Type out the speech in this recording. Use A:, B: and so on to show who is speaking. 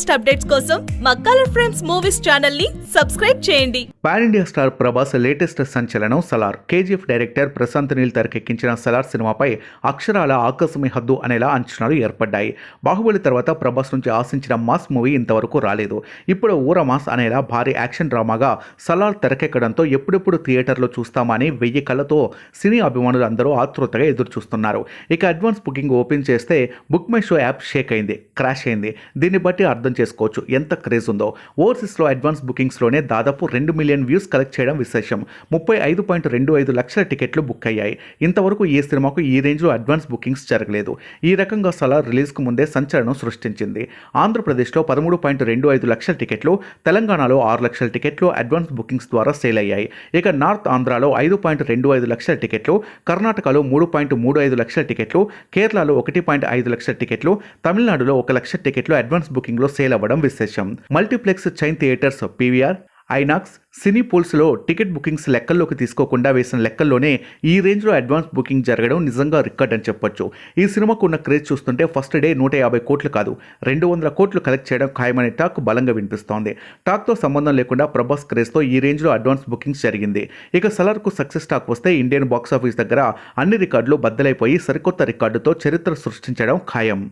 A: Latest updates కోసం మా colour frames movies ఛానల్ని సబ్స్క్రైబ్ చేయండి.
B: Pan India star Prabhas latest సంచలనం సలార్. కేజీఎఫ్ డైరెక్టర్ ప్రశాంత్ నీల్ తెరకెక్కించిన సలార్ సినిమాపై అక్షరాల ఆకాశమే హద్దు అనేలా అంచనాలు ఏర్పడ్డాయి. బాహుబలి తర్వాత ప్రభాస్ నుంచి ఆశించిన మాస్ మూవీ ఇంతవరకు రాలేదు. ఇప్పుడు ఊర మాస్ అనేలా భారీ యాక్షన్ డ్రామాగా సలార్ తెరకెక్కడంతో ఎప్పుడెప్పుడు థియేటర్లో చూస్తామని వెయ్యి కళ్ళతో సినీ అభిమానులు అందరూ ఆతృతగా ఎదురు చూస్తున్నారు ఇక అడ్వాన్స్ బుకింగ్ ఓపెన్ చేస్తే book my show app shake అయింది క్రాష్ అయింది. దీన్ని బట్టి అర్థం చేసుకోవచ్చు. ఎంత క్రేజ్ ఉందో. ఓవర్సీస్లో అడ్వాన్స్ బుకింగ్స్లోనే దాదాపు రెండు మిలియన్ వ్యూస్ కలెక్ట్ చేయడం విశేషం. ముప్పై ఐదు పాయింట్ రెండు ఐదు లక్షల టికెట్లు బుక్ అయ్యాయి. ఇంతవరకు ఈ సినిమాకు ఈ రేంజ్లో అడ్వాన్స్ బుకింగ్స్ జరగలేదు. ఈ రకంగా సలార్ రిలీజ్కు ముందే సంచలనం సృష్టించింది. ఆంధ్రప్రదేశ్లో పదమూడు పాయింట్ రెండు ఐదు లక్షల టికెట్లు తెలంగాణలో ఆరు లక్షల టికెట్లు అడ్వాన్స్ బుకింగ్స్ ద్వారా సేల్ అయ్యాయి. ఇక నార్త్ ఆంధ్రాలో ఐదు పాయింట్ రెండు ఐదు లక్షల టికెట్లు కర్ణాటకలో మూడు పాయింట్ మూడు ఐదు లక్షల టికెట్లు కేరళలో ఒకటి పాయింట్ ఐదు లక్షల టికెట్లు తమిళనాడులో ఒక లక్ష టికెట్లు అడ్వాన్స్ బుకింగ్లో సేల్ అవ్వడం విశేషం. Multiplex chain theatres PVR INOX cine పూల్స్లో ticket bookings లెక్కల్లోకి తీసుకోకుండా వేసిన లెక్కల్లోనే ఈ రేంజ్లో అడ్వాన్స్ బుకింగ్ జరగడం నిజంగా రికార్డ్ అని చెప్పొచ్చు. ఈ సినిమాకు ఉన్న క్రేజ్ చూస్తుంటే ఫస్ట్ డే నూట యాభై కోట్లు కాదు రెండు వందల కోట్లు కలెక్ట్ చేయడం ఖాయమనే టాక్ బలంగా వినిపిస్తోంది. టాక్తో సంబంధం లేకుండా ప్రభాస్ క్రేజ్తో ఈ రేంజ్లో అడ్వాన్స్ బుకింగ్స్ జరిగింది. ఇక సలార్కు సక్సెస్ టాక్ వస్తే ఇండియన్ బాక్స్ ఆఫీస్ దగ్గర అన్ని రికార్డులు బద్దలైపోయి సరికొత్త రికార్డుతో చరిత్ర సృష్టించడం ఖాయం.